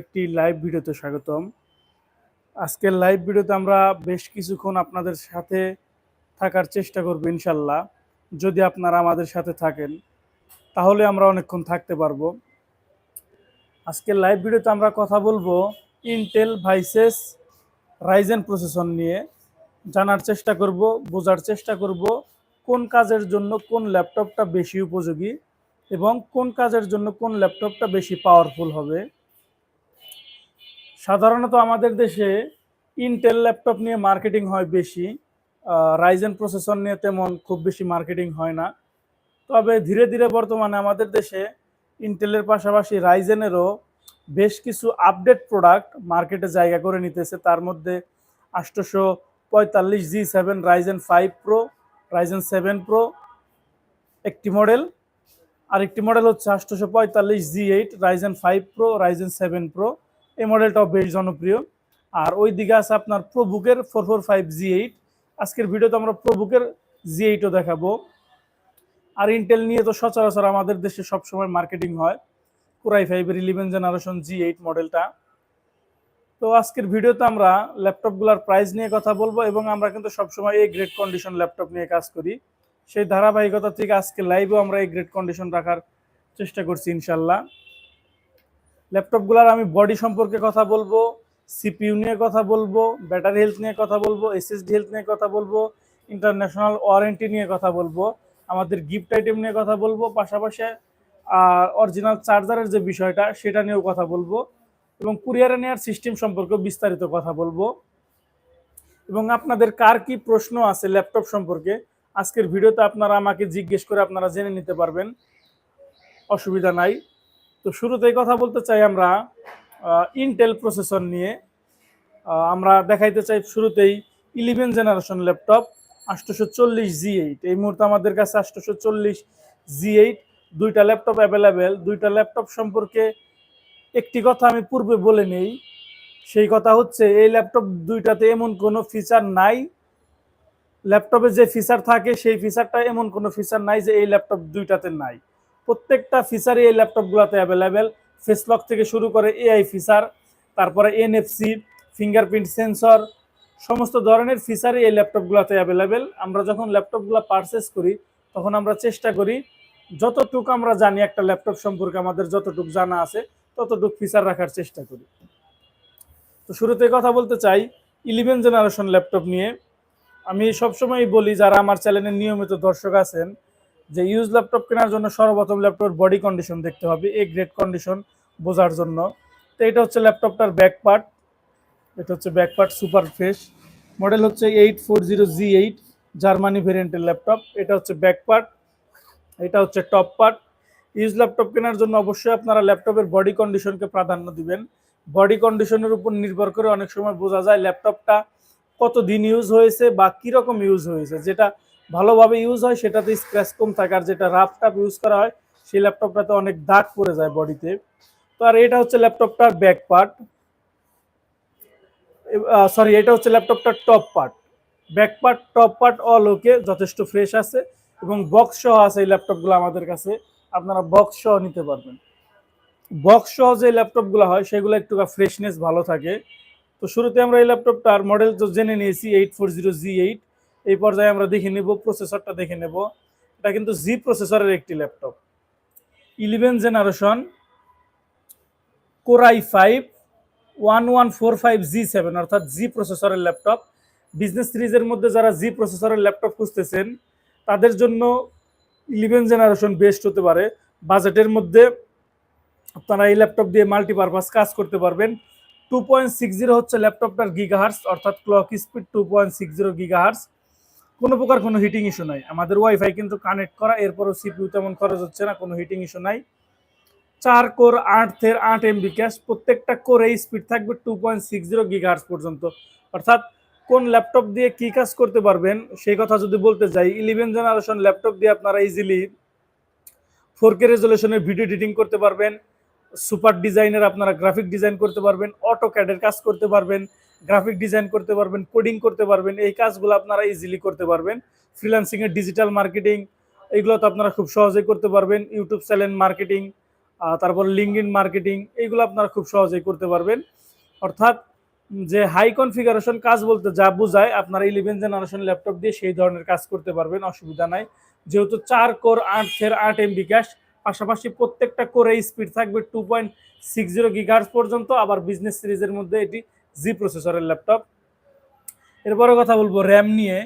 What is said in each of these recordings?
একটি লাইভ ভিডিওতে স্বাগতম। আজকের লাইভ ভিডিওতে আমরা বেশ কিছুক্ষণ আপনাদের সাথে থাকার চেষ্টা করব ইনশাল্লাহ। যদি আপনারা আমাদের সাথে থাকেন, তাহলে আমরা অনেকক্ষণ থাকতে পারব। আজকের লাইভ ভিডিওতে আমরা কথা বলব ইন্টেল ভাইসেস রাইজেন প্রসেসর নিয়ে। জানার চেষ্টা করব, বোঝার চেষ্টা করব কোন কাজের জন্য কোন ল্যাপটপটা বেশি উপযোগী এবং কোন কাজের জন্য কোন ল্যাপটপটা বেশি পাওয়ারফুল হবে। সাধারণত আমাদের দেশে ইন্টেল ল্যাপটপ নিয়ে মার্কেটিং হয় বেশি রাইজেন প্রসেসর নিয়ে তেমন খুব বেশি মার্কেটিং হয় না। তবে ধীরে ধীরে বর্তমানে আমাদের দেশে ইন্টেলের পাশাপাশি রাইজেনেরও বেশ কিছু আপডেট প্রোডাক্ট মার্কেটে জায়গা করে নিতেছে। তার মধ্যে আষ্টশো পঁয়তাল্লিশ G seven Ryzen five pro Ryzen seven pro একটি মডেল আরেকটি মডেল হচ্ছে আষ্টশো পঁয়তাল্লিশ G eight Ryzen five pro Ryzen seven pro এই মডেলটাও বেশ জনপ্রিয়। আর ওই দিকে আছে আপনার প্রবুকের four four five G eight আজকের ভিডিওতে আমরা প্রবুকের জি এইটও দেখাবো। আর ইন্টেল নিয়ে তো সচরাচর আমাদের দেশে সবসময় মার্কেটিং হয়। কোরাই ফাইভের ইলেভেন জেনারেশন জি এইট মডেলটা তো আজকের ভিডিওতে আমরা ল্যাপটপগুলোর প্রাইস নিয়ে কথা বলব এবং আমরা কিন্তু সবসময় এই গ্রেড কন্ডিশন ল্যাপটপ নিয়ে কাজ করি। সেই ধারাবাহিকতা থেকে আজকে লাইভেও আমরা এই গ্রেড কন্ডিশন রাখার চেষ্টা করছি ইনশাল্লাহ। ল্যাপটপগুলোর আমি বডি সম্পর্কে কথা বলব, সিপিইউ নিয়ে কথা বলব, ব্যাটারি হেলথ নিয়ে কথা বলব, এসএসডি হেলথ নিয়ে কথা বলব, ইন্টারন্যাশনাল ওয়ারেন্টি নিয়ে কথা বলব, আমাদের গিফট আইটেম নিয়ে কথা বলব, পাশাপাশি, আর অরিজিনাল চার্জারের যে বিষয়টা সেটা নিয়েও কথা বলব এবং কুরিয়ারে নেওয়ার সিস্টেম সম্পর্কে বিস্তারিত কথা বলব। এবং আপনাদের কার কি প্রশ্ন আছে ল্যাপটপ সম্পর্কে, আজকের ভিডিওতে আপনারা আমাকে জিজ্ঞেস করে আপনারা জেনে নিতে পারবেন। অসুবিধা নাই। তো শুরুতেই কথা বলতে চাই আমরা ইন্টেল প্রসেসর নিয়ে। আমরা দেখাইতে চাই শুরুতেই ইলেভেন জেনারেশন ল্যাপটপ আটশোশো চল্লিশ জি এইট এই মুহূর্তে আমাদের কাছে আটশোশো চল্লিশ জি এইট দুইটা ল্যাপটপ অ্যাভেলেবেল দুইটা ল্যাপটপ সম্পর্কে একটি কথা আমি পূর্বে বলে নেই। সেই কথা হচ্ছে, এই ল্যাপটপ দুইটাতে এমন কোনো ফিচার নাই। ল্যাপটপে যে ফিচার থাকে, সেই ফিচারটা এমন কোনো ফিচার নাই যে এই ল্যাপটপ দুইটাতে নাই। প্রত্যেকটা ফিচারই এই ল্যাপটপগুলোতে অ্যাভেলেবেল ফেসলক থেকে শুরু করে এআই ফিচার তারপরে এনএফসি ফিঙ্গারপ্রিন্ট সেন্সর সমস্ত ধরনের ফিচারই এই ল্যাপটপগুলোতে অ্যাভেলেবেল আমরা যখন ল্যাপটপগুলো পারচেস করি, তখন আমরা চেষ্টা করি, যতটুকু আমরা জানি একটা ল্যাপটপ সম্পর্কে আমাদের যতটুকু জানা আছে, ততটুকু ফিচার রাখার চেষ্টা করি। তো শুরুতে কথা বলতে চাই ইলেভেন জেনারেশন ল্যাপটপ নিয়ে। আমি সবসময় বলি, যারা আমার চ্যানেলের নিয়মিত দর্শক আছেন যে ইউজ ল্যাপটপ কেনার জন্য সর্বপ্রথম ল্যাপটপের বডি কন্ডিশন দেখতে হবে এ গ্রেড কন্ডিশন বোঝার জন্য। তো এটা হচ্ছে ল্যাপটপটার ব্যাক পার্ট এটা হচ্ছে back part super fresh model হচ্ছে eight four zero G eight Germany ভেরিয়েন্টের ল্যাপটপ এটা হচ্ছে ব্যাক পার্ট এটা হচ্ছে টপ পার্ট ইউজ ল্যাপটপ কেনার জন্য অবশ্যই আপনারা ল্যাপটপের বডি কন্ডিশনকে প্রাধান্য দিবেন। বডি কন্ডিশনের উপর নির্ভর করে অনেক সময় বোঝা যায় ল্যাপটপটা কত দিন ইউজ হয়েছে বা কীরকম ইউজ হয়েছে। যেটা ভালোভাবে ইউজ হয়, সেটাতে স্ক্র্যাচ কম থাকে। আর যেটা রাফ টাফ ইউজ করা হয়, সেই ল্যাপটপটাতে অনেক দাগ পড়ে যায় বডিতে তো আর এটা হচ্ছে ল্যাপটপটার ব্যাক পার্ট সরি এটা হচ্ছে ল্যাপটপটার top part back part top part all okay যথেষ্ট ফ্রেশ আছে। এবং বক্স সহ আছে এই ল্যাপটপগুলো আমাদের কাছে। আপনারা বক্স সহ নিতে পারবেন। বক্স সহ যে ল্যাপটপগুলো হয়, সেগুলো একটু ফ্রেশনেস ভালো থাকে। তো শুরুতে আমরা এই ল্যাপটপটার মডেল তো জেনে নিয়েছি eight four zero G eight এই পর্যায়ে আমরা দেখে নেব প্রসেসরটা দেখে নেব। এটা কিন্তু জি প্রসেসরের একটি laptop eleven generation core i five one one four five G seven অর্থাৎ জি প্রসেসরের ল্যাপটপ বিজনেস সিরিজের মধ্যে যারা জি প্রসেসরের ল্যাপটপ খুঁজতেছেন, তাদের জন্য ইলেভেন জেনারেশন বেস্ট হতে পারে। বাজেটের মধ্যে আপনারা এই ল্যাপটপ দিয়ে মাল্টিপারপাস কাজ করতে পারবেন। টু পয়েন্ট সিক্স জিরো হচ্ছে ল্যাপটপটার গিগাহার্স অর্থাৎ clock speed two point six zero gigahertz কোনো প্রকার কোনো হিটিং ইস্যু নাই। আমাদের ওয়াইফাই কিন্তু কানেক্ট করা, এরপরও সিপিউ তেমন খরচ হচ্ছে না, কোনো হিটিং ইস্যু নাই। চার কোর আট থের আট এমবি ক্যাশ প্রত্যেকটা কোরে স্পিড থাকবে two point six zero gigahertz পর্যন্ত। অর্থাৎ কোন ল্যাপটপ দিয়ে কি কাজ করতে পারবেন, সেই কথা যদি বলতে যাই ইলেভেন জেনারেশন ল্যাপটপ দিয়ে আপনারা ইজিলি ফোর কে রেজলিউশনের ভিডিও এডিটিং করতে পারবেন সুপার ডিজাইনের আপনারা গ্রাফিক ডিজাইন করতে পারবেন অটো ক্যাডের কাজ করতে পারবেন গ্রাফিক ডিজাইন করতে পারবেন কোডিং করতে পারবেন, এই কাজগুলো আপনারা ইজিলি করতে পারবেন। ফ্রিল্যান্সিংয়ের ডিজিটাল মার্কেটিং এইগুলো তো আপনারা খুব সহজেই করতে পারবেন। ইউটিউব চ্যানেল মার্কেটিং তারপর লিঙ্ক ইন মার্কেটিং এইগুলো আপনারা খুব সহজেই করতে পারবেন। অর্থাৎ যে হাই কনফিগারেশন কাজ বলতে যা বোঝায়, আপনারা ইলেভেন জেনারেশন ল্যাপটপ দিয়ে সেই ধরনের কাজ করতে পারবেন, অসুবিধা নাই। যেহেতু চার কোর আট থের আট এমবি ক্যাশ পাশাপাশি প্রত্যেকটা কোরে স্পিড থাকবে two point six zero gigahertz পর্যন্ত, আবার বিজনেস সিরিজের মধ্যে এটি জি প্রসেসরের ল্যাপটপ। এরপরে কথা বলব, র্যাম নিয়ে।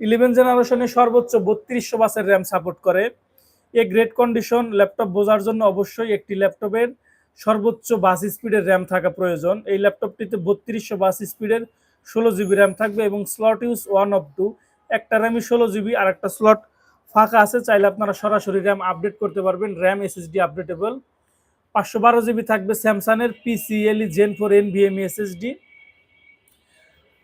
ইলেভেন জেনারেশনে সর্বোচ্চ বত্রিশশো বাসের র্যাম সাপোর্ট করে। এ গ্রেট কন্ডিশন ল্যাপটপ বোঝার জন্য অবশ্যই একটি ল্যাপটপের সর্বোচ্চ বাস স্পিডের র্যাম থাকা প্রয়োজন। এই ল্যাপটপটিতে বত্রিশশো বাস স্পিডের ষোলো জিবি র্যাম থাকবে এবং slot use one of two একটা র্যামই ষোলো জিবি আর একটা স্লট ফাঁকা আছে। চাইলে আপনারা সরাসরি র্যাম আপডেট করতে পারবেন। র্যাম এসএসডি আপডেটেবল পাঁচশো বারো জিবি থাকবে স্যামসাংয়ের PCIe gen four NVMe SSD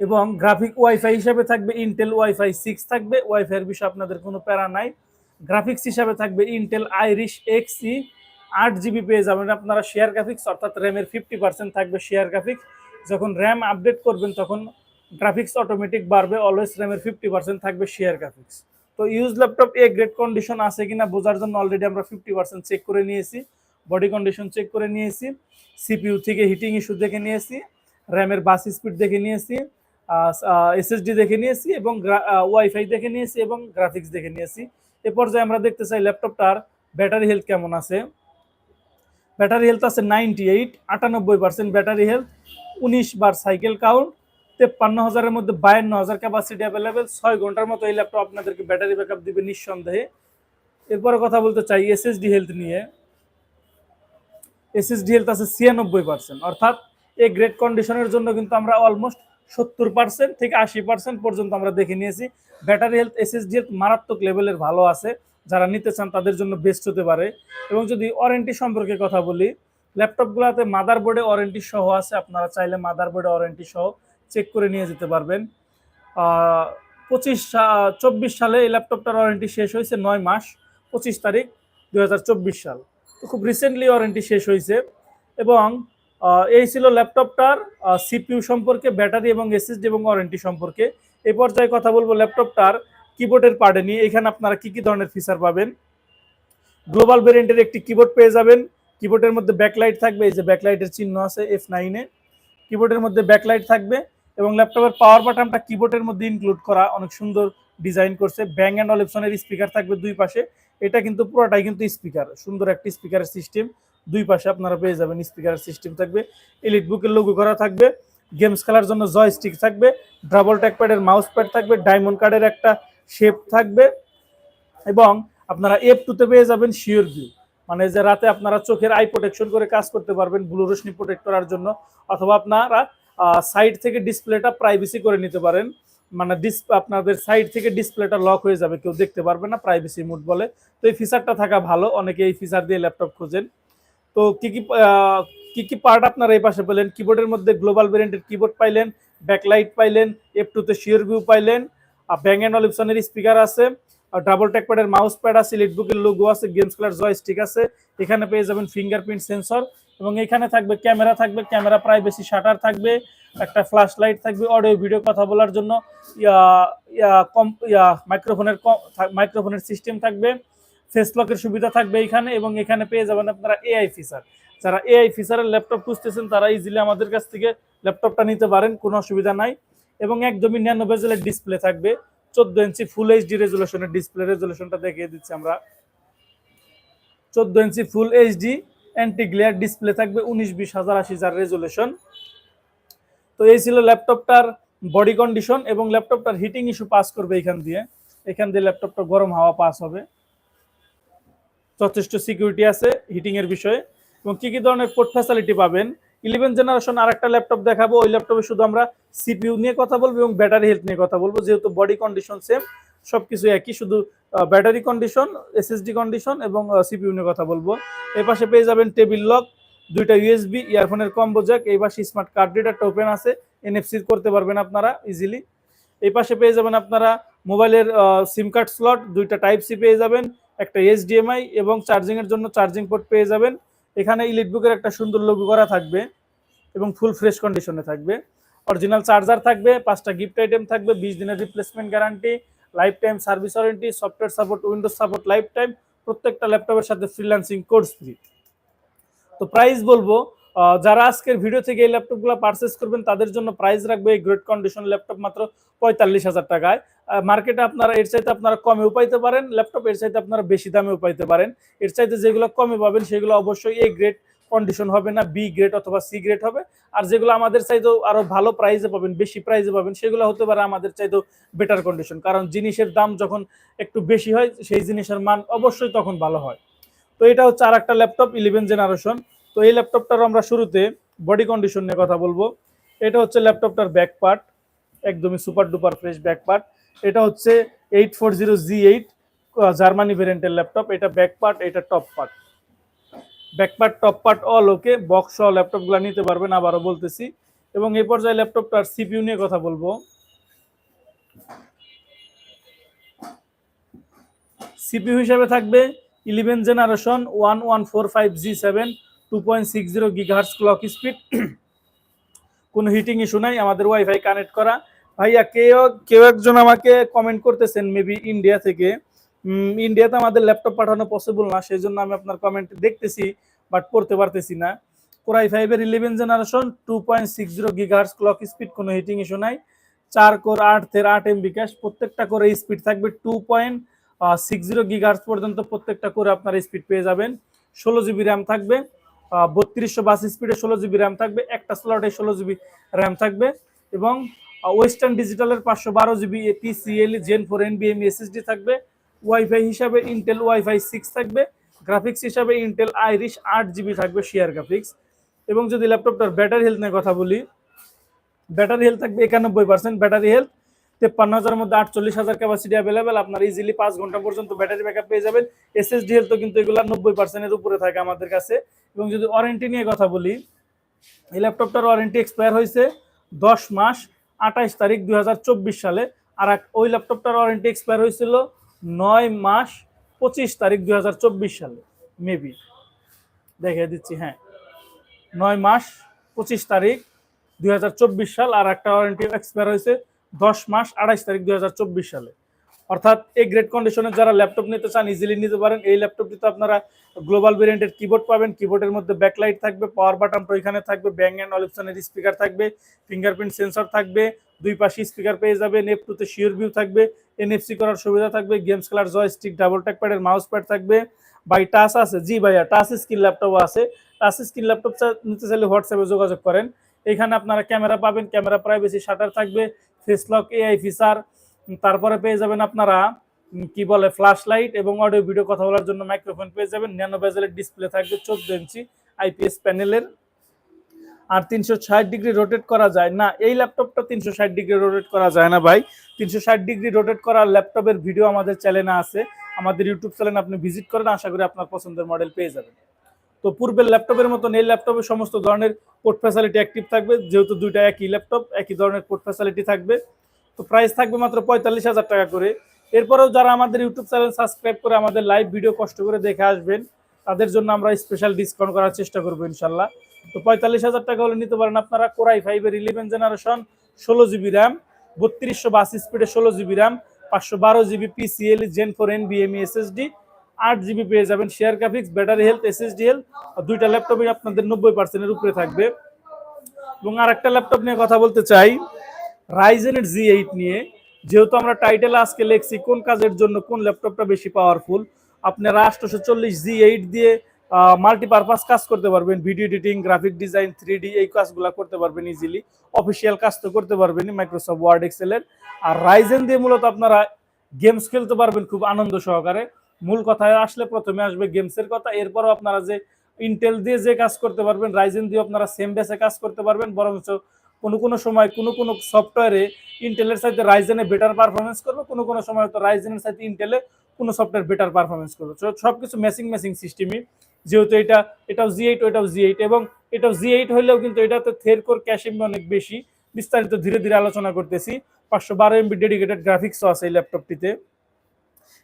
এবং গ্রাফিক ওয়াইফাই হিসাবে থাকবে ইন্টেল ওয়াইফাই সিক্স থাকবে। ওয়াইফাইয়ের বিষয়ে আপনাদের কোনো প্যারা নাই। গ্রাফিক্স হিসাবে থাকবে ইন্টেল আইরিশ এক্সি আট জিবি পেয়ে যাবেন আপনারা শেয়ার গ্রাফিক্স অর্থাৎ র্যামের ফিফটি পার্সেন্ট থাকবে শেয়ার গ্রাফিক্স যখন র্যাম আপডেট করবেন, তখন গ্রাফিক্স অটোমেটিক বাড়বে অলওয়েজ র্যামের ফিফটি পার্সেন্ট থাকবে শেয়ার গ্রাফিক্স তো use laptop A grade condition আছে কিনা বোঝার জন্য অলরেডি আমরা ফিফটি পার্সেন্ট চেক করে নিয়েছি। বডি কন্ডিশন চেক করে নিয়েছি সিপিইউ থেকে হিটিং ইস্যু দেখে নিয়েছি র্যামের বাস স্পিড দেখে নিয়েছি এসএসডি দেখে নিয়েছি এবং ওয়াইফাই দেখে নিয়েছি এবং গ্রাফিক্স দেখে নিয়েছি। এ পর্যায়ে আমরা দেখতে চাই ল্যাপটপটার ব্যাটারি হেলথ কেমন আছে? ব্যাটারি হেলথ আছে নাইনটি এইট আটানব্বই পার্সেন্ট ব্যাটারি হেলথ উনিশ বার সাইকেল কাউন্ট তেপ্পান্ন হাজারের মধ্যে বায়ান্ন হাজার ক্যাপাসিটি অ্যাভেলেবেল ছয় ঘণ্টার মতো এই ল্যাপটপ আপনাদেরকে ব্যাটারি ব্যাকআপ দিবে নিঃসন্দেহে। এরপরে কথা বলতে চাই এসএসডি হেলথ নিয়ে। এসএসডি আছে ছিয়ানব্বই পার্সেন্ট অর্থাৎ এই গ্রেড কন্ডিশনের জন্য কিন্তু আমরা অলমোস্ট সত্তর পার্সেন্ট থেকে আশি পার্সেন্ট পর্যন্ত আমরা দেখে নিয়েছি। ব্যাটারি হেলথ এসএসডি হেলথ মারাত্মক লেভেলের ভালো আছে। যারা নিতে চান তাদের জন্য বেস্ট হতে পারে। এবং যদি ওয়ারেন্টি সম্পর্কে কথা বলি ল্যাপটপগুলোতে মাদার বোর্ডে ওয়ারেন্টি সহ আছে। আপনারা চাইলে মাদারবোর্ডে ওয়ারেন্টি সহ চেক করে নিয়ে যেতে পারবেন। পঁচিশ চব্বিশ সালে এই ল্যাপটপটার ওয়ারেন্টি শেষ হয়েছে নয় মাস, পঁচিশ তারিখ দু হাজার চব্বিশ সাল। খুব রিসেন্টলি ওয়ারেন্টি শেষ হয়েছে। এবং এই ছিল ল্যাপটপটার সিপিউ সম্পর্কে ব্যাটারি এবং এসএসডি এবং ওয়ারেন্টি সম্পর্কে। এ পর্যায়ে কথা বলব ল্যাপটপটার কিবোর্ডের পার্টে নিয়ে। এখানে আপনারা কি কি ধরনের ফিচার পাবেন? গ্লোবাল ভেরিয়েন্টের একটি কিবোর্ড পেয়ে যাবেন। কিবোর্ডের মধ্যে ব্যাকলাইট থাকবে, এই যে ব্যাকলাইটের চিহ্ন আছে এফ নাইনে কিবোর্ডের মধ্যে ব্যাকলাইট থাকবে এবং ল্যাপটপের পাওয়ার বাটনটা কিবোর্ডের মধ্যে ইনক্লুড করা অনেক সুন্দর ডিজাইন করছে। ব্যাং অ্যান্ড অলিপসনের স্পিকার থাকবে দুই পাশে। এটা কিন্তু পুরোটাই কিন্তু স্পিকার, সুন্দর একটি স্পিকারের সিস্টেম। দুই পাশে আপনারা পেয়ে যাবেন স্পিকারের সিস্টেম থাকবে, এলিট বুকের লোগো করা থাকবে গেমস খেলার জন্য জয় স্টিক থাকবে ডাবল ট্যাকপ্যাডের মাউস প্যাড থাকবে ডায়মন্ড কার্ডের একটা শেপ থাকবে এবং আপনারা এফ টুতে পেয়ে যাবেন শিওর ভিউ মানে যে রাতে আপনারা চোখের আই প্রোটেকশন করে কাজ করতে পারবেন ব্লু রশ্মি প্রোটেক্ট করার জন্য, অথবা আপনারা সাইড থেকে ডিসপ্লেটা প্রাইভেসি করে নিতে পারেন। মানে ডিস আপনাদের সাইড থেকে ডিসপ্লেটা লক হয়ে যাবে, কেউ দেখতে পারবে না প্রাইভেসি মুড বলে। তো এই ফিচারটা থাকা ভালো, অনেকে এই ফিচার দিয়ে ল্যাপটপ খোঁজেন। তো কি কি কি কি পার্ট আপনারা এই পাশে পেলেন? কিবোর্ডের মধ্যে গ্লোবাল ভেরিয়েন্টের কিবোর্ড পাইলেন ব্যাকলাইট পাইলেন এফ টুতে শিওর ভিউ পাইলেন ব্যাং অ্যান্ড অলিপসনের স্পিকার আছে ডাবল ট্যাকপ্যাডের মাউস প্যাড আছে লিটবুকের লোগো আছে গেমস খেলার জয়স্টিক আছে, এখানে পেয়ে যাবেন ফিঙ্গারপ্রিন্ট সেন্সর এবং এখানে থাকবে ক্যামেরা থাকবে ক্যামেরা প্রাইভেসি শাটার থাকবে একটা ফ্ল্যাশ লাইট থাকবে অডিও ভিডিও কথা বলার জন্য কম মাইক্রোফোনের মাইক্রোফোনের সিস্টেম থাকবে ফেস লকের সুবিধা থাকবে এখানে এবং এখানে পেয়ে যাবেন আপনারা এআই ফিচার যারা এআই ফিচারের ল্যাপটপ খুঁজতেছেন, তারা ইজিলি আমাদের কাছ থেকে ল্যাপটপটা নিতে পারেন, কোনো অসুবিধা নাই। এবং একদমই ন্যানো বেজেলের ডিসপ্লে থাকবে, চোদ্দ ইঞ্চি ফুল এইচডি রেজুলেশনের ডিসপ্লে রেজুলেশনটা দেখিয়ে দিচ্ছি আমরা। চোদ্দ inch full HD anti glare display থাকবে, উনিশ, বিশ, হাজার, আশি, হাজার রেজুলেশন তো এই ছিল ল্যাপটপটার বডি কন্ডিশন এবং ল্যাপটপটার হিটিং ইস্যু পাস করবে এখান দিয়ে। এখান দিয়ে ল্যাপটপটা গরম হাওয়া পাস হবে। যথেষ্ট সিকিউরিটি আছে হিটিং এর বিষয়ে। এবং কি কি ধরনের পোর্ট ফ্যাসিলিটি পাবেন? ইলেভেন জেনারেশন আর একটা ল্যাপটপ দেখাবো। ওই ল্যাপটপে শুধু আমরা সিপিইউ নিয়ে কথা বলব এবং ব্যাটারি হেলথ নিয়ে কথা বলব। যেহেতু বডি কন্ডিশন সেম সবকিছু একই। শুধু ব্যাটারি কন্ডিশন এসএসডি কন্ডিশন এবং সিপিইউ নিয়ে কথা বলব। এই পাশে পেয়ে যাবেন টেবিল লক দুইটা ইউএসবি ইয়ারফোনের কম্বো জ্যাক এই পাশে স্মার্ট কার্ড রিডারটা ওপেন আছে এনএফসি করতে পারবেন আপনারা ইজিলি এই পাশে পেয়ে যাবেন আপনারা মোবাইলের সিম কার্ড স্লট দুইটা টাইপ সি পেয়ে যাবেন, একটা এইচডিএমআই এবং চার্জিংয়ের জন্য চার্জিং পোর্ট পেয়ে যাবেন। এখানে ইলেকট্রিকের একটা সুন্দর লোগো করা থাকবে এবং ফুল ফ্রেশ কন্ডিশনে থাকবে। অরিজিনাল চার্জার থাকবে, পাঁচটা গিফট আইটেম থাকবে, বিশ দিনের replacement guarantee lifetime service warranty software support Windows support lifetime প্রত্যেকটা ল্যাপটপের সাথে ফ্রিল্যান্সিং কোর্স ফ্রি তো প্রাইস বলব যারা আজকের ভিডিও থেকে এই ল্যাপটপগুলো পারচেস করবেন, তাদের জন্য প্রাইস রাখবে এই গ্রেট কন্ডিশন ল্যাপটপ মাত্র পঁয়তাল্লিশ হাজার টাকায়। মার্কেটে আপনারা, এর চাইতে আপনারা কমেও পাইতে পারেন ল্যাপটপ এর চাইতে আপনারা বেশি দামেও পাইতে পারেন। এর চাইতে যেগুলো কমে পাবেন, সেগুলো অবশ্যই এ গ্রেড কন্ডিশন হবে না বি গ্রেড অথবা সি গ্রেড হবে। আর যেগুলো আমাদের চাইতেও আরও ভালো প্রাইসে পাবেন, বেশি প্রাইসে পাবেন, সেগুলো হতে পারে আমাদের চাইতেও বেটার কন্ডিশন কারণ জিনিসের দাম যখন একটু বেশি হয়, সেই জিনিসের মান অবশ্যই তখন ভালো হয়। তো এটা হচ্ছে আর একটা ল্যাপটপ ইলেভেন জেনারেশন তো এই ল্যাপটপটার আমরা শুরুতে বডি কন্ডিশন নিয়ে কথা বলব। এটা হচ্ছে ল্যাপটপটার ব্যাক পার্ট একদমই super duper fresh back part এটা হচ্ছে eight four zero G eight Germany ভেরিয়েন্টের ল্যাপটপ। এটা ব্যাক পার্ট এটা top part back part top part all okay box সহ ল্যাপটপগুলো নিতে পারবেন আবারও বলতেছি। এবং এই পর্যায়ে ল্যাপটপটার সিপিইউ নিয়ে কথা বলব। সিপিইউ হিসাবে থাকবে eleven generation one one four five G seven, two point six zero gigahertz clock speed. কোনো হিটিং ইস্যু নাই, আমাদের ওয়াইফাই কানেক্ট করা। ভাইয়া, কেউ কেউ একজন আমাকে কমেন্ট করতেছেন মেবি ইন্ডিয়া থেকে। ইন্ডিয়াতে আমাদের ল্যাপটপ পাঠানো পসিবল না সেই জন্য আমি আপনার কমেন্ট দেখতেছি বাট পড়তে পারতেছি না। কোরাই ফাইভের eleven generation, two point six zero gigahertz clock speed, কোনো হিটিং ইস্যু নাই। চার কোর আট থের আট এমবি ক্যাশ প্রত্যেকটা করে স্পিড থাকবে two point six zero gigahertz পর্যন্ত প্রত্যেকটা করে আপনার স্পিড পেয়ে যাবেন। ষোলো জিবি র্যাম থাকবে। বত্রিশশো বাস স্পিডে ষোলো জিবি র্যাম থাকবে। একটা স্লটে ষোলো জিবি র্যাম থাকবে এবং ওয়েস্টার্ন ডিজিটালের পাঁচশো বারো জিবি পিসিএল জেন ফোর এনবিএম এসএসডি থাকবে। ওয়াইফাই হিসাবে ইন্টেল ওয়াইফাই সিক্স থাকবে। গ্রাফিক্স হিসাবে ইন্টেল আইরিশ আট জিবি থাকবে শেয়ার গ্রাফিক্স এবং যদি ল্যাপটপটার ব্যাটারি হেলথ নিয়ে কথা বলি ব্যাটারি হেলথ থাকবে একানব্বই পার্সেন্ট ব্যাটারি হেলথ তেপ্পান্ন হাজারের মধ্যে আটচল্লিশ হাজার ক্যাপাসিটি অ্যাভেলেবেল আপনার ইজিলি পাঁচ ঘণ্টা পর্যন্ত ব্যাটারি ব্যাকআপ পেয়ে যাবেন। এসএসডি হেলথ তো কিন্তু এগুলো নব্বই পার্সেন্টের উপরে থাকে আমাদের কাছে। এবং যদি ওয়ারেন্টি নিয়ে কথা বলি, এই ল্যাপটপটার ওয়ারেন্টি এক্সপায়ার হয়েছে দশ মাস আঠাইশ তারিখ দুই হাজার চব্বিশ সালে। আর এক- ওই ল্যাপটপটার ওয়ারেন্টি এক্সপায়ার হয়েছিল নয় মাস পঁচিশ তারিখ দু হাজার চব্বিশ সালে মেবি দেখে দিচ্ছি হ্যাঁ। নয় মাস পঁচিশ তারিখ দুই হাজার চব্বিশ সাল, আর একটা ওয়ারেন্টি এক্সপায়ার হয়েছে দশ মাস আড়াইশ তারিখ দুই হাজার চব্বিশ সালে। অর্থাৎ এই গ্রেড কন্ডিশনের যারা ল্যাপটপ নিতে চান ইজিলি নিতে পারেন। এই ল্যাপটপটিতে আপনারা গ্লোবাল ভেরিয়েন্টের কিবোর্ড পাবেন। কিবোর্ডের মধ্যে ব্যাকলাইট থাকবে পাওয়ার বাটনটা ওইখানে থাকবে ব্যাং অ্যান্ড অলিপসনের স্পিকার থাকবে ফিঙ্গারপ্রিন্ট সেন্সর থাকবে, দুই পাশে স্পিকার পেয়ে যাবে নেপ টুতে শিওর ভিউ থাকবে এনএফসি করার সুবিধা থাকবে গেমস খেলার জয়স্টিক ডাবল ট্যাক প্যাডের মাউস প্যাড থাকবে। বাই টাচ আছে? জি ভাইয়া টাচ স্ক্রিন ল্যাপটপও আছে। টাচ স্ক্রিন ল্যাপটপ নিতে চাইলে হোয়াটসঅ্যাপে যোগাযোগ করেন। এখানে আপনারা ক্যামেরা পাবেন, ক্যামেরা প্রাইভেসি শাটার থাকবে ফেসলক এআই ফিচার তারপরে পেয়ে যাবেন আপনারা কি বলে ফ্ল্যাশ লাইট এবং অডিও ভিডিও কথা বলার জন্য মাইক্রোফোন পেয়ে যাবেন। ন্যানো বেজেলের ডিসপ্লে থাকবে চোদ্দ ইঞ্চি আইপিএস প্যানেলের আর তিনশো ষাট ডিগ্রি রোটেট করা যায় না। এই ল্যাপটপটা তিনশো ষাট ডিগ্রি রোটেট করা যায় না ভাই। তিনশো ষাট ডিগ্রি রোটেট করা ল্যাপটপের ভিডিও আমাদের চ্যানেলে আছে। আমাদের ইউটিউব চ্যানেল আপনি ভিজিট করেন, আশা করি আপনার পছন্দের মডেল পেয়ে যাবেন। তো পূর্বের ল্যাপটপের মতন এই ল্যাপটপে সমস্ত ধরনের পোর্ট ফ্যাসিলিটি অ্যাক্টিভ থাকবে, যেহেতু দুইটা একই ল্যাপটপ, একই ধরনের পোর্ট ফ্যাসিলিটি থাকবে। তো প্রাইস থাকবে মাত্র পঁয়তাল্লিশ হাজার টাকা করে। এরপরেও যারা আমাদের ইউটিউব চ্যানেল সাবস্ক্রাইব করে আমাদের লাইভ ভিডিও কষ্ট করে দেখে আসবেন, তাদের জন্য আমরা স্পেশাল ডিসকাউন্ট করার চেষ্টা করব ইনশাল্লাহ। তো পঁয়তাল্লিশ হাজার টাকা হলে নিতে পারেন আপনারা কোরাই ফাইভের ইলেভেন জেনারেশন ষোলো জিবি র্যাম বত্রিশশো বাস স্পিডে ষোলো জিবি র্যাম পাঁচশো বারো জিবি পিসিএল জেন ফোর এন বিএমই এসএসডি আট জিবি পেয়ে যাবেন share graphics battery health SSD health দুইটা ল্যাপটপই আপনাদের নব্বই পার্সেন্টের উপরে থাকবে। এবং আর একটা ল্যাপটপ নিয়ে কথা বলতে চাই রাইজেনের জি এইট নিয়ে। যেহেতু আমরা টাইটেল আজকে লিখছি, কোন কাজের জন্য কোন ল্যাপটপটা বেশি পাওয়ারফুল আপনারা আটশোশো চল্লিশ জি এইট দিয়ে মাল্টিপারপাস কাজ করতে পারবেন। Video editing graphic design three এই কাজগুলো করতে পারবেন ইজিলি অফিসিয়াল কাজ তো করতে পারবেন মাইক্রোসফট ওয়ার্ড এক্সেলের আর রাইজেন দিয়ে মূলত আপনারা গেমস খেলতে পারবেন খুব আনন্দ সহকারে। মূল কথায় আসলে প্রথমে আসবে গেমসের কথা, এরপরও আপনারা যে ইন্টেল দিয়ে যে কাজ করতে পারবেন রাইজেন দিয়ে আপনারা সেম বেসে কাজ করতে পারবেন, বরঞ্চ কোনো কোনো সময় কোনো কোনো সফটওয়্যারে ইন্টেলের সাথে রাইজেনে বেটার পারফরমেন্স করবে, কোনো কোনো সময় তো রাইজেনের সাথে ইন্টেলে কোনো সফটওয়্যার বেটার পারফরমেন্স করবে। সব কিছু মেসিং মেসিং সিস্টেমই যেহেতু এটা, এটাও জি এইট ওইটাও জি এইট এবং এটাও জি এইট হলেও কিন্তু এটাতে থের কোর ক্যাশ এমবি অনেক বেশি। বিস্তারিত ধীরে ধীরে আলোচনা করতেছি। পাঁচশো বারো এমবি ডেডিকেটেড গ্রাফিক্সও আছে এই ল্যাপটপটিতে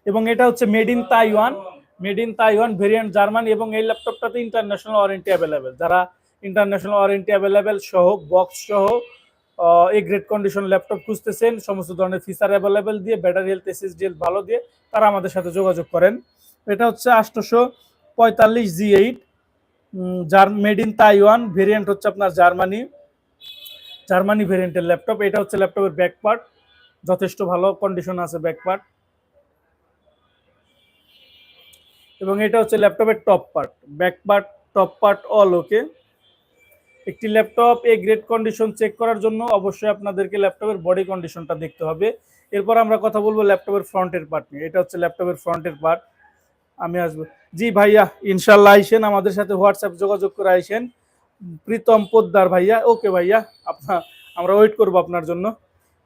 এবং এটা হচ্ছে made in Taiwan made in Taiwan variant Germany এবং এই ল্যাপটপটাতে ইন্টারন্যাশনাল ওয়ারেন্টি অ্যাভেলেবেল যারা ইন্টারন্যাশনাল ওয়ারেন্টি অ্যাভেলেবেল সহ বক্স সহ এই গ্রেড কন্ডিশন ল্যাপটপ খুঁজতেছেন, সমস্ত ধরনের ফিচার অ্যাভেলেবেল দিয়ে ব্যাটারি হেলথ এসএসডি হেলথ ভালো দিয়ে, তারা আমাদের সাথে যোগাযোগ করেন। এটা হচ্ছে আটশোশো পঁয়তাল্লিশ জি এইট যার মেড ইন তাইওয়ান ভেরিয়েন্ট হচ্ছে আপনার জার্মানি জার্মানি ভেরিয়েন্টের ল্যাপটপ এটা হচ্ছে ল্যাপটপের ব্যাক পার্ট যথেষ্ট ভালো কন্ডিশন আছে ব্যাক পার্ট এবং এটা হচ্ছে ল্যাপটপের top part back part top part all okay একটি laptop A grade condition check করার জন্য অবশ্যই আপনাদেরকে ল্যাপটপের বডি কন্ডিশনটা দেখতে হবে। এরপর আমরা কথা বলব ল্যাপটপের ফ্রন্টের পার্ট নিয়ে। এটা হচ্ছে ল্যাপটপের ফ্রন্টের পার্ট আমি আসব। জি ভাইয়া ইনশাল্লাহ আইসেন, আমাদের সাথে হোয়াটসঅ্যাপ যোগাযোগ করে আইসেন। প্রীতম পোদ্দার ভাইয়া ওকে ভাইয়া আপনার আমরা ওয়েট করব আপনার জন্য।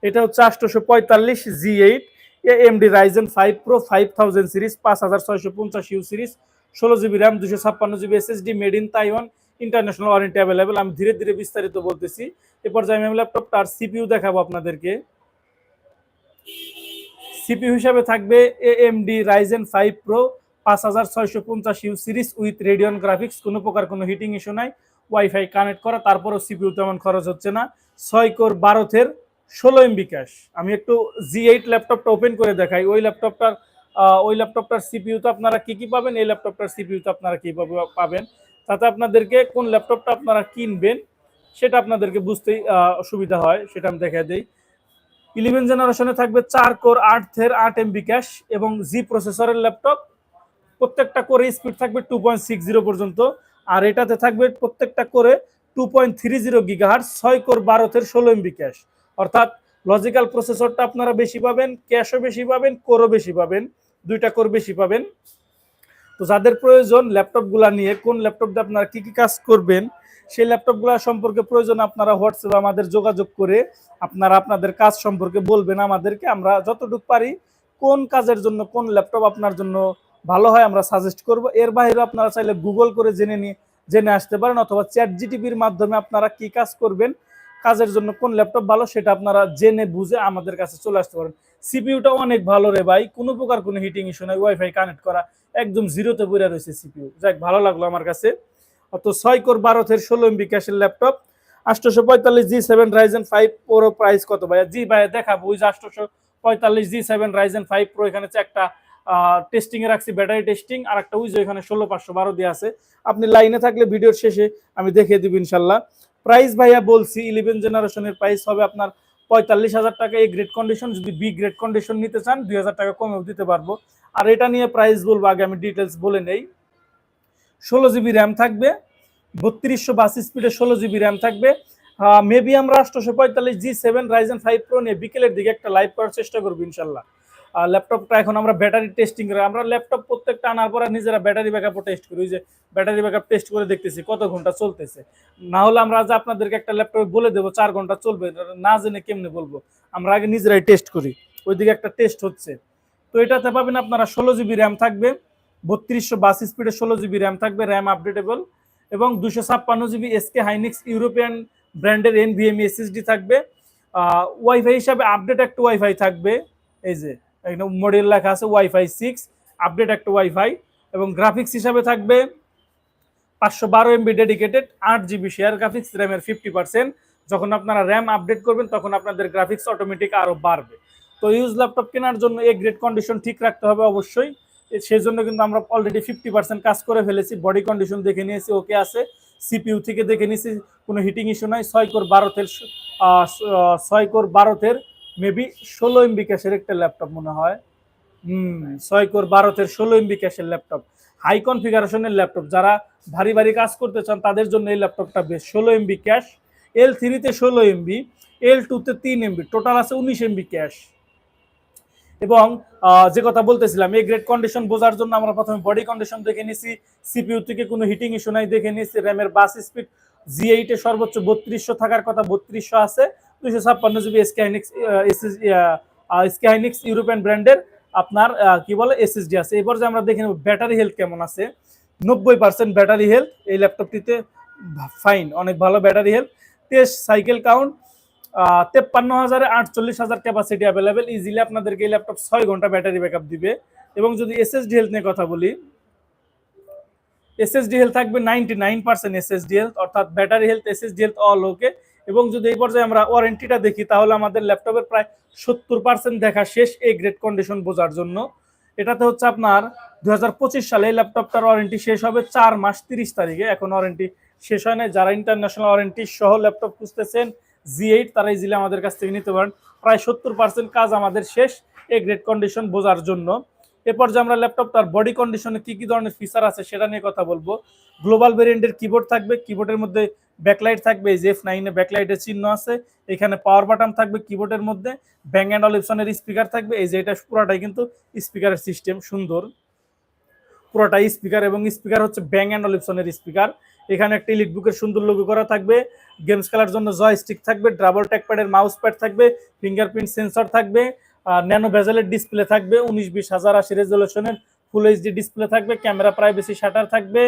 এটা হচ্ছে আটশোশো পঁয়তাল্লিশ G eight AMD Ryzen five pro five thousand series পাঁচ হাজার ছয়শো পঞ্চাশ ইউ সিরিজ ষোলো জিবি র্যাম দুশো ছাপ্পান্ন GB SSD made in Taiwan international warranty available আমি ধীরে ধীরে বিস্তারিত বলতেছি। এ পর্যায়ে আমি ল্যাপটপটার সিপিইউ দেখাবো আপনাদেরকে। সিপিইউ হিসাবে থাকবে এ এএমডি রাইজেন ফাইভ প্রো পাঁচ হাজার ছয়শো পঞ্চাশ U series with Radeon graphics কোনো প্রকার কোনো হিটিং ইস্যু নাই। ওয়াইফাই কানেক্ট করা। তারপরও সিপিইউ তেমন খরচ হচ্ছে না। ছয় কোর বারোথের ষোলো এমবি ক্যাশ আমি একটু জি এইট ল্যাপটপটা ওপেন করে দেখাই। ওই ল্যাপটপটার ওই ল্যাপটপটার সিপিইউ তো আপনারা কি কি পাবেন? এই ল্যাপটপটার সিপিইউ তো আপনারা কি পাবেন? তাতে আপনাদেরকে কোন ল্যাপটপটা আপনারা কিনবেন, সেটা আপনাদেরকে বুঝতেই সুবিধা হয়। সেটা আমি দেখা দিই। ইলেভেন জেনারেশনে থাকবে চার কোর আটের আট এমবি ক্যাশ এবং জি প্রসেসরের ল্যাপটপ প্রত্যেকটা করে স্পিড থাকবে টু পয়েন্ট সিক্স জিরো পর্যন্ত। আর এটাতে থাকবে প্রত্যেকটা করে টু পয়েন্ট থ্রি জিরো গিগাহার ছয় কোর বারোতের ষোলো এমবি ক্যাশ অর্থাৎ লজিক্যাল প্রসেসরটা আপনারা বেশি পাবেন ক্যাশও বেশি পাবেন কোরও বেশি পাবেন, দুইটা কোর বেশি পাবেন। তো যাদের প্রয়োজন ল্যাপটপগুলো নিয়ে, কোন ল্যাপটপ দিয়ে আপনারা কী কী কাজ করবেন, সেই ল্যাপটপগুলো সম্পর্কে প্রয়োজন আপনারা হোয়াটসঅ্যাপে আমাদের যোগাযোগ করে আপনারা আপনাদের কাজ সম্পর্কে বলবেন আমাদেরকে। আমরা যতটুকু পারি কোন কাজের জন্য, কোন ল্যাপটপ আপনার জন্য ভালো হয় আমরা সাজেস্ট করব। এর বাইরে আপনারা চাইলে গুগল করে জেনে নিয়ে জেনে আসতে পারেন অথবা চ্যাট জিটিপির মাধ্যমে আপনারা কি কাজ করবেন কাজের জন্য কোন ল্যাপটপ ভালো সেটা আপনারা জেনে বুঝে আমাদের কাছে চলে আসতে পারেন। সিপিইউটা অনেক ভালো রে ভাই, কোনো প্রকার কোনো হিটিং ইস্যু নাই ওয়াইফাই কানেক্ট করা, একদম জিরোতে পড়ে রয়েছে সিপিইউ। যাক, ভালো লাগল আমার কাছে। অত ছয় কোর বারোথের ষোলো এমবি ক্যাশের ল্যাপটপ আটশোশো পঁয়তাল্লিশ G seven Ryzen five pro price কত ভাইয়া? জি ভাইয়া, দেখাবো। ওই যে আটশোশো পঁয়তাল্লিশ G seven Ryzen five pro এখানে একটা টেস্টিং এ রাখছি ব্যাটারি টেস্টিং আর একটা উইজো এখানে ষোলো পাঁচশো বারো দিয়ে আছে। আপনি লাইনে থাকলে ভিডিওর শেষে আমি দেখিয়ে দিব ইনশাল্লাহ। প্রাইস ভাইয়া বলছি ইলেভেন জেনারেশনের প্রাইস হবে আপনার পঁয়তাল্লিশ হাজার টাকা। এই গ্রেড কন্ডিশন যদি বি গ্রেড কন্ডিশন নিতে চান, দুই হাজার টাকা কমেও দিতে পারব। আর এটা নিয়ে প্রাইস বলব, আগে আমি ডিটেলস বলে নেই। ষোলো জিবি র্যাম থাকবে, বত্রিশশো বাস স্পিডে ষোলো জিবি র্যাম থাকবে। মেবি আমরা আটশোশো পঁয়তাল্লিশ G seven Ryzen five pro নিয়ে বিকেলের দিকে একটা লাইভ করার চেষ্টা করব, ইনশাল্লাহ। ল্যাপটপটা এখন আমরা ব্যাটারি টেস্টিং করি, আমরা ল্যাপটপ প্রত্যেকটা আনার পরে নিজেরা ব্যাটারি ব্যাকআপও টেস্ট করি। ওই যে ব্যাটারি ব্যাকআপ টেস্ট করে দেখতেছি কত ঘণ্টা চলতেছে। না হলে আমরা আজ আপনাদেরকে একটা ল্যাপটপে বলে দেবো, চার ঘণ্টা চলবে, না জেনে কেমনে বলব? আমরা আগে নিজেরাই টেস্ট করি। ওইদিকে একটা টেস্ট হচ্ছে। তো এটাতে পাবেন আপনারা ষোলো জিবি র্যাম থাকবে, বত্রিশশো বাস স্পিডে ষোলো জিবি র্যাম থাকবে র্যাম আপডেটেবল এবং দুশো ছাপ্পান্ন জিবি এসকে হাইনিক্স ইউরোপিয়ান ব্র্যান্ডের এনভিএমই এসএসডি থাকবে। ওয়াইফাই হিসাবে আপডেট একটা ওয়াইফাই থাকবে, এই যে। একটা মডেল লেখা আছে ওয়াইফাই সিক্স আপডেট একটা ওয়াইফাই এবং গ্রাফিক্স হিসাবে থাকবে পাঁচশো বারো এমবি ডেডিকেটেড আট জিবি শেয়ার গ্রাফিক্স র্যামের ফিফটি পার্সেন্ট যখন আপনারা র্যাম আপডেট করবেন, তখন আপনাদের গ্রাফিক্স অটোমেটিক আরও বাড়বে। তো ইউজ ল্যাপটপ কেনার জন্য এই গ্রেড কন্ডিশন ঠিক রাখতে হবে অবশ্যই। সেই জন্য কিন্তু আমরা অলরেডি ফিফটি পার্সেন্ট কাজ করে ফেলেছি। বডি কন্ডিশন দেখে নিয়েছি ওকে আছে। সিপিইউ থেকে দেখে নিয়েছি, কোনো হিটিং ইস্যু নাই। ছয় কোর বারোতের ছয় কোর বারোতের মেবি ষোলো এমবি ক্যাশের একটা ল্যাপটপ মনে হয়। হুম, ছয় কোর বারোতের ষোলো এমবি ক্যাশের ল্যাপটপ হাই কনফিগারেশনের ল্যাপটপ যারা ভারী ভারী কাজ করতে চান, তাদের জন্য এই ল্যাপটপটা বেশ। ষোলো এমবি ক্যাশ এল থ্রিতে ষোলো এমবি এল টুতে তিন এমবি টোটাল আছে উনিশ এমবি ক্যাশ এবং যে কথা বলতেছিলাম এই গ্রেড কন্ডিশন বোঝার জন্য আমরা প্রথমে বডি কন্ডিশন দেখে নিছি সিপিইউ থেকে কোনো হিটিং ইস্যু নাই দেখে নিছি র্যামের বাস স্পিড জি এইটে সর্বোচ্চ বত্রিশশো থাকার কথা বত্রিশশো আছে। দুইশো ছাপ্পান্ন জিবি স্ক্যানিক্স স্ক্যানিক্স ইউরোপিয়ান ব্র্যান্ডের আপনার কি বলে এসএসডি আছে। এবার যে আমরা দেখে নেব ব্যাটারি হেলথ কেমন আছে। নব্বই পার্সেন্ট ব্যাটারি হেলথ এই ল্যাপটপটিতে ফাইন অনেক ভালো battery health test cycle count তেপ্পান্ন হাজারে আটচল্লিশ হাজার ক্যাপাসিটি অ্যাভেলেবেল ইজিলি আপনাদেরকে এই ল্যাপটপ ছয় ঘণ্টা ব্যাটারি ব্যাকআপ দিবে। এবং যদি এসএসডি হেলথ নিয়ে কথা বলি এসএসডি হেলথ থাকবে ninety nine percent SSD health অর্থাৎ battery health SSD health all okay এবং যদি এই পর্যায়ে আমরা ওয়ারেন্টিটা দেখি, তাহলে আমাদের ল্যাপটপের প্রায় সত্তর পার্সেন্ট দেখা শেষ এই গ্রেড কন্ডিশন বোঝার জন্য। এটাতে হচ্ছে আপনার দু হাজার পঁচিশ সালে এই ল্যাপটপটার ওয়ারেন্টি শেষ হবে চার মাস তিরিশ তারিখে। এখন ওয়ারেন্টি শেষ হয় নাই। যারা ইন্টারন্যাশনাল ওয়ারেন্টি সহ ল্যাপটপ খুঁজতেছেন জি এইট তারা ইজিলি আমাদের কাছ থেকে নিতে পারেন। প্রায় সত্তর পার্সেন্ট কাজ আমাদের শেষ এ গ্রেড কন্ডিশন বোঝার জন্য। এরপর যে আমরা ল্যাপটপটার বডি কন্ডিশনে কি কি ধরনের ফিচার আছে সেটা নিয়ে কথা বলব। গ্লোবাল ভেরিয়েন্টের কিবোর্ড থাকবে কিবোর্ডের মধ্যে ব্যাকলাইট থাকবে, এই এফ নাইনে ব্যাকলাইটের চিহ্ন আছে, এখানে পাওয়ার বাটন থাকবে কিবোর্ডের মধ্যে ব্যাং অ্যান্ড অলিপসনের স্পিকার থাকবে, এই যে এটা পুরোটাই কিন্তু স্পিকারের সিস্টেম সুন্দর। পুরোটাই স্পিকার এবং স্পিকার হচ্ছে ব্যাং অ্যান্ড অলিপসনের স্পিকার এখানে একটা বুকের সুন্দর লোগো করা থাকবে গেমস খেলার জন্য জয় স্টিক থাকবে ডাবল ট্যাকপ্যাডের মাউস প্যাড থাকবে ফিঙ্গারপ্রিন্ট সেন্সর থাকবে ন্যানো ভেজালের ডিসপ্লে থাকবে উনিশ বিশ হাজার আশি রেজলিউশনের ফুল এইচডি ডিসপ্লে থাকবে ক্যামেরা প্রাইভেসি শাটার থাকবে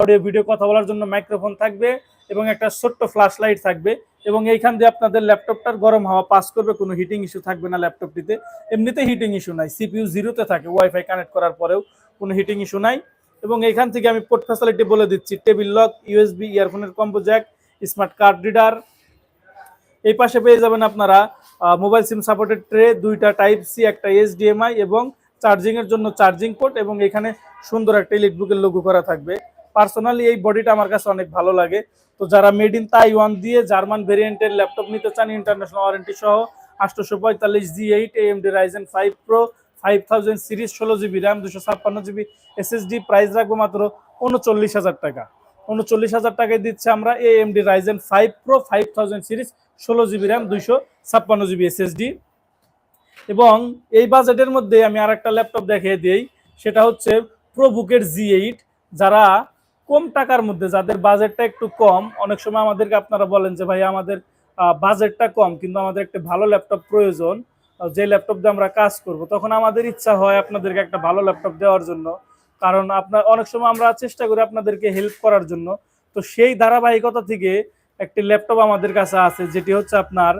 অডিও ভিডিও কথা বলার জন্য মাইক্রোফোন থাকবে এবং একটা ছোট্ট ফ্ল্যাশ লাইট থাকবে এবং এইখান দিয়ে আপনাদের ল্যাপটপটার গরম হাওয়া পাস করবে, কোনো হিটিং ইস্যু থাকবে না ল্যাপটপটিতে এমনিতে হিটিং ইস্যু নাই সিপিইউ জিরোতে থাকে ওয়াইফাই কানেক্ট করার পরেও কোনো হিটিং ইস্যু নাই। এবং এইখান থেকে আমি পোর্ট ফ্যাসিলিটি বলে দিচ্ছি table lock USB ইয়ারফোনের combo jack smart card reader এই পাশে পেয়ে যাবেন আপনারা মোবাইল সিম সাপোর্টেড ট্রে, দুইটা টাইপ সি, একটা এইচডিএমআই এবং চার্জিং এর জন্য চার্জিং পোর্ট এবং এখানে সুন্দর একটা ইলেকট্রিকের লোগো করা থাকবে। পার্সোনালি এই বডিটা আমার কাছে অনেক ভালো লাগে। তো যারা মেড ইন তাইওয়ান দিয়ে জার্মান ভেরিয়েন্টের ল্যাপটপ নিতে চান, ইন্টারন্যাশনাল ওয়ারেন্টি সহ আটশোশো পঁয়তাল্লিশ G, eight M AMD Ryzen five pro five thousand series ষোলো জিবি র্যাম দুশো ছাপ্পান্ন জিবি এসএসডি প্রাইস রাখব মাত্র উনচল্লিশ হাজার টাকা। উনচল্লিশ হাজার টাকায় দিচ্ছে আমরা AMD Ryzen five pro five thousand series ষোলো জিবি র্যাম দুইশো ছাপ্পান্ন জিবি এসএসডি এবং এই বাজেটের মধ্যে আমি আর একটা ল্যাপটপ দেখিয়ে দিই, সেটা হচ্ছে প্রোবুকের জি এইট যারা কম টাকার মধ্যে, যাদের বাজেটটা একটু কম, অনেক সময় আমাদেরকে আপনারা বলেন যে, ভাই, আমাদের বাজেটটা কম, কিন্তু আমাদের একটা ভালো ল্যাপটপ প্রয়োজন যে ল্যাপটপ দিয়ে আমরা কাজ করব। তখন আমাদের ইচ্ছা হয় আপনাদেরকে একটা ভালো ল্যাপটপ দেওয়ার জন্য। কারণ আপনার, অনেক সময় আমরা চেষ্টা করি আপনাদেরকে হেল্প করার জন্য। তো সেই ধারাবাহিকতা থেকে একটি ল্যাপটপ আমাদের কাছে আছে, যেটি হচ্ছে আপনার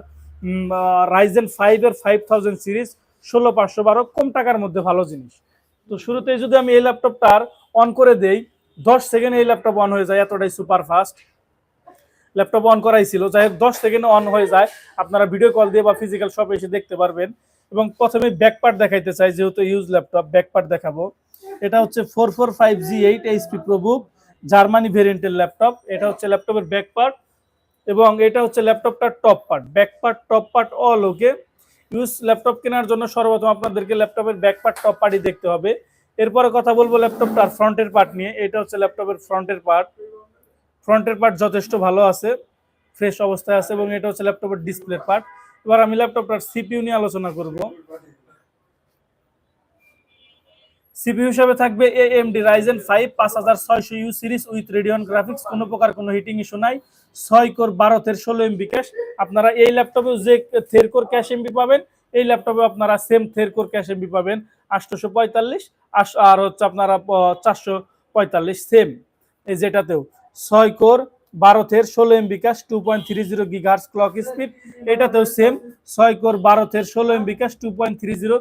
রাইজেন ফাইভ এর ফাইভ থাউজেন্ড সিরিজ ষোলো পাঁচশো বারো, কম টাকার মধ্যে ভালো জিনিস। তো শুরুতে যদি আমি এই ল্যাপটপটার অন করে দেই, দশ সেকেন্ডে এই ল্যাপটপ অন হয়ে যায়, এতটাই সুপার ফাস্ট ল্যাপটপ অন করাই ছিল, যাই হোক, দশ সেকেন্ডে অন হয়ে যায়। আপনারা ভিডিও কল দিয়ে বা ফিজিক্যাল শপে এসে দেখতে পারবেন। এবং প্রথমে ব্যাকপার্ট দেখাইতে চাই, যেহেতু ইউজ ল্যাপটপ ব্যাকপার্ট দেখাবো। এটা হচ্ছে four four five G eight HP ProBook Germany ভেরিয়েন্টের ল্যাপটপ। এটা হচ্ছে ল্যাপটপের ব্যাক পার্ট এবং এটা হচ্ছে ল্যাপটপটার top part back part top part all okay use laptop কেনার জন্য সর্বপ্রথম আপনাদেরকে ল্যাপটপের ব্যাক পার্ট টপ পার্টই দেখতে হবে। এরপরে কথা বলব ল্যাপটপটার ফ্রন্টের পার্ট নিয়ে। এটা হচ্ছে ল্যাপটপের ফ্রন্টের পার্ট ফ্রন্টের পার্ট যথেষ্ট ভালো আছে ফ্রেশ অবস্থায় আছে এবং এটা হচ্ছে ল্যাপটপের ডিসপ্লের পার্ট এবার আমি ল্যাপটপটার সিপিইউ নিয়ে আলোচনা করব। সিপিইউ হিসাবে থাকবে এএমডি রাইজেন ফাইভ পাঁচ হাজার ছয়শো U series with Radeon graphics কোনো প্রকার কোনো হিটিং ইস্যু নাই। ছয় কোর বারো থের ষোলো এমবি ক্যাশ আপনারা এই ল্যাপটপে যে থের কোর ক্যাশ এমবি পাবেন, এই ল্যাপটপে আপনারা সেম থের কোর ক্যাশ এমবি পাবেন, আটশোশো পঁয়তাল্লিশ। আর হচ্ছে আপনারা চারশো পঁয়তাল্লিশ সেম এই যেটাতেও। ছয় কোর বারো থের ষোলো MB cache two point three zero clock speed এটাতেও সেম ছয় কোর বারো থের ষোলো MB cache two point three zero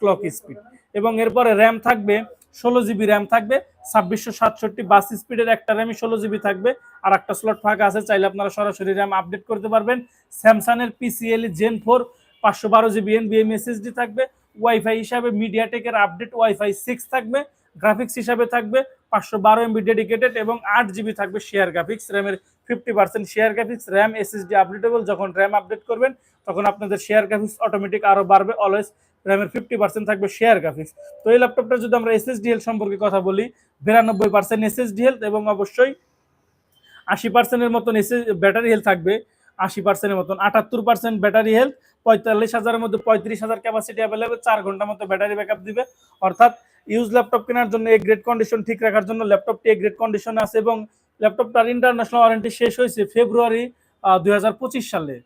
clock speed এবং এরপরে র্যাম থাকবে, ষোলো জিবি র্যাম থাকবে, ছাব্বিশশো সাতষট্টি বাস স্পিডের একটা র্যামই ষোলো জিবি থাকবে। আর একটা স্লট ফাঁকা আছে, চাইলে আপনারা সরাসরি র্যাম আপডেট করতে পারবেন। স্যামসাংয়ের পিসিএল জেন ফোর পাঁচশো বারো জিবি এন বিএম এসএসডি থাকবে। ওয়াইফাই হিসাবে মিডিয়াটেকের আপডেট ওয়াইফাই সিক্স থাকবে। গ্রাফিক্স হিসাবে থাকবে পাঁচশো বারো এমবি ডেডিকেটেড এবং আট জিবি থাকবে শেয়ার গ্রাফিক্স র্যামের fifty percent share graphics RAM SSD updatable যখন র্যাম আপডেট করবেন, তখন আপনাদের শেয়ার গ্রাফিক্স অটোমেটিক আরও বাড়বে অলওয়েজ র্যামের ফিফটি পার্সেন্ট থাকবে শেয়ার গ্রাফিক্স তো এই ল্যাপটপটা যদি আমরা এসএসডি হেলথ সম্পর্কে কথা বলি, বিরানব্বই পার্সেন্ট এসএসডি হেলথ এবং অবশ্যই আশি পার্সেন্টের মতন এসএস ব্যাটারি হেলথ থাকবে, আশি পার্সেন্টের মতন। আটাত্তর পার্সেন্ট ব্যাটারি হেলথ পঁয়তাল্লিশ হাজারের মধ্যে পঁয়ত্রিশ হাজার ক্যাপাসিটি অ্যাভেলেবেল চার ঘণ্টার মতো ব্যাটারি ব্যাকআপ দিবে। অর্থাৎ ইউজ ল্যাপটপ কেনার জন্য এই গ্রেড কন্ডিশন ঠিক রাখার জন্য ল্যাপটপটি এই গ্রেড কন্ডিশনে আছে এবং ল্যাপটপটার ইন্টারন্যাশনাল ওয়ারেন্টি শেষ হয়েছে ফেব্রুয়ারি দুই হাজার পঁচিশ সালে।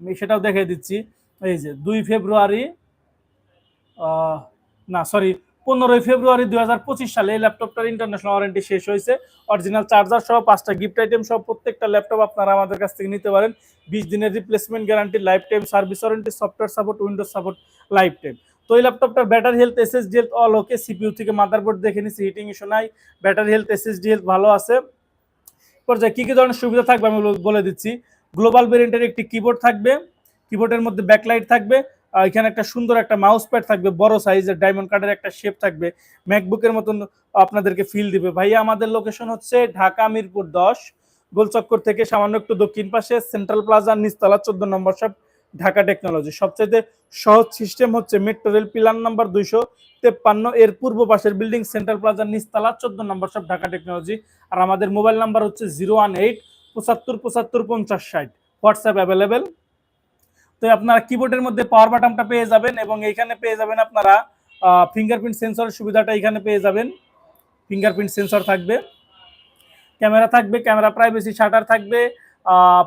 আমি সেটাও দেখিয়ে দিচ্ছি। এই যে, দুই ফেব্রুয়ারি না সরি পনেরোই ফেব্রুয়ারি দু হাজার পঁচিশ সালে এই ল্যাপটপটার ইন্টারন্যাশনাল ওয়ারেন্টি শেষ হয়েছে। অরিজিনাল চার্জার সহ পাঁচটা গিফট আইটেম সহ প্রত্যেকটা ল্যাপটপ আপনারা আমাদের কাছ থেকে নিতে পারেন। বিশ দিনের replacement guarantee life time service warranty software support Windows support life time তো এই ল্যাপটপটার battery health SSD health all okay CPU থেকে মাদারবোর্ড দেখে নিচ্ছি হিটিং ইস্যু নাই ব্যাটারি হেলথ এসএসডি হেলথ ভালো আছে। পর্যায়ে কী কী ধরনের সুবিধা থাকবে আমি বলে- দিচ্ছি। গ্লোবাল ভেরিয়েন্টের একটি কিবোর্ড থাকবে কিবোর্ডের মধ্যে ব্যাকলাইট থাকবে এখানে একটা সুন্দর একটা মাউস প্যাড থাকবে, বড় সাইজের ডায়মন্ড কার্ডের একটা শেপ থাকবে। ম্যাকবুকের মতন আপনাদেরকে ফিল দিবে। ভাইয়া, আমাদের লোকেশন হচ্ছে ঢাকা মিরপুর দশ, গোলচক্কর থেকে সামান্য একটু দক্ষিণ পাশে সেন্ট্রাল প্লাজা নিচতলা চোদ্দ নম্বর সব ঢাকা টেকনোলজি সবচেয়ে সহজ সিস্টেম হচ্ছে মেট্রো রেল পিলার নাম্বার দুইশো তেপ্পান্ন, এর পূর্ব পাশের বিল্ডিং সেন্ট্রাল প্লাজা নিচতলা চোদ্দ নম্বর সব ঢাকা টেকনোলজি আর আমাদের মোবাইল নাম্বার হচ্ছে জিরো ওয়ান এইট পঁচাত্তর পঁচাত্তর, পঞ্চাশ, ষাট। হোয়াটসঅ্যাপ অ্যাভেলেবেল তো আপনারা কিবোর্ডের মধ্যে পাওয়ার বাটনটা পেয়ে যাবেন এবং এইখানে পেয়ে যাবেন আপনারা ফিঙ্গারপ্রিন্ট সেন্সরের সুবিধাটা এখানে পেয়ে যাবেন। ফিঙ্গারপ্রিন্ট সেন্সর থাকবে। ক্যামেরা থাকবে, ক্যামেরা প্রাইভেসি শাটার থাকবে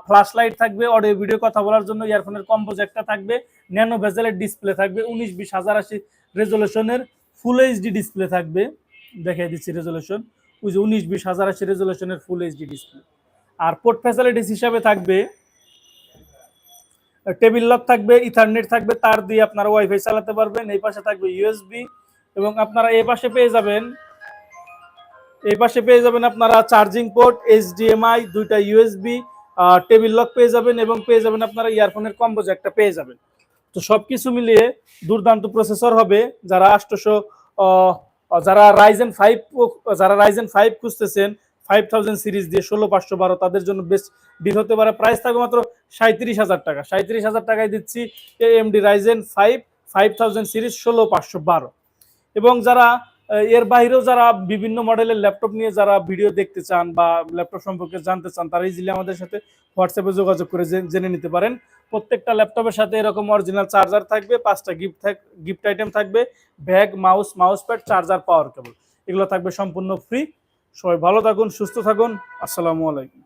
ফ্ল্যাশ লাইট থাকবে অডিও ভিডিও কথা বলার জন্য ইয়ারফোনের কম্পোজ একটা থাকবে। ন্যানো ভেজেলের ডিসপ্লে থাকবে, উনিশ বিশ হাজার আশি রেজলিউশনের ফুল এইচডি ডিসপ্লে থাকবে। দেখাই দিচ্ছি রেজলিউশন ওই যে উনিশ বিশ হাজার আশি রেজলিউশনের ফুল এইচডি ডিসপ্লে আর পোর্ট ফ্যাসিলিটিস হিসাবে থাকবে টেবিল লক থাকবে, ইথারনেট থাকবে, তার দিয়ে আপনারা ওয়াইফাই চালাতে পারবেন। এই পাশে থাকবে ইউএসবি এবং আপনারা এই পাশে পেয়ে যাবেন, এই পাশে পেয়ে যাবেন আপনারা চার্জিং পোর্ট এইচডিএমআই দুইটা ইউএসবি টেবিল লক পেয়ে যাবেন এবং পেয়ে যাবেন আপনারা ইয়ারফোনের কম্বোজ একটা পেয়ে যাবেন। তো সবকিছু মিলিয়ে দুর্দান্ত প্রসেসর হবে। যারা আষ্টশো যারা রাইজেন ফাইভ যারা রাইজেন ফাইভ খুঁজতেছেন ফাইভ থাউজেন্ড সিরিজ দিয়ে ষোলো, পাঁচশো, বারো, তাদের জন্য বেস্ট ডিল হতে পারে। প্রাইস থাকবে মাত্র সাঁত্রিশ হাজার টাকা। সাঁত্রিশ হাজার টাকায় দিচ্ছি AMD Ryzen five five thousand series ষোলো পাঁচশো বারো। এবং যারা এর বাইরেও যারা বিভিন্ন মডেলের ল্যাপটপ নিয়ে যারা ভিডিও দেখতে চান বা ল্যাপটপ সম্পর্কে জানতে চান, তারা ইজিলি আমাদের সাথে হোয়াটসঅ্যাপে যোগাযোগ করে জেনে নিতে পারেন। প্রত্যেকটা ল্যাপটপের সাথে এরকম অরিজিনাল চার্জার থাকবে, পাঁচটা গিফট গিফট আইটেম থাকবে bag mouse mouse pad charger power cable এগুলো থাকবে সম্পূর্ণ ফ্রি সবাই ভালো থাকুন, সুস্থ থাকুন। আসসালামু আলাইকুম।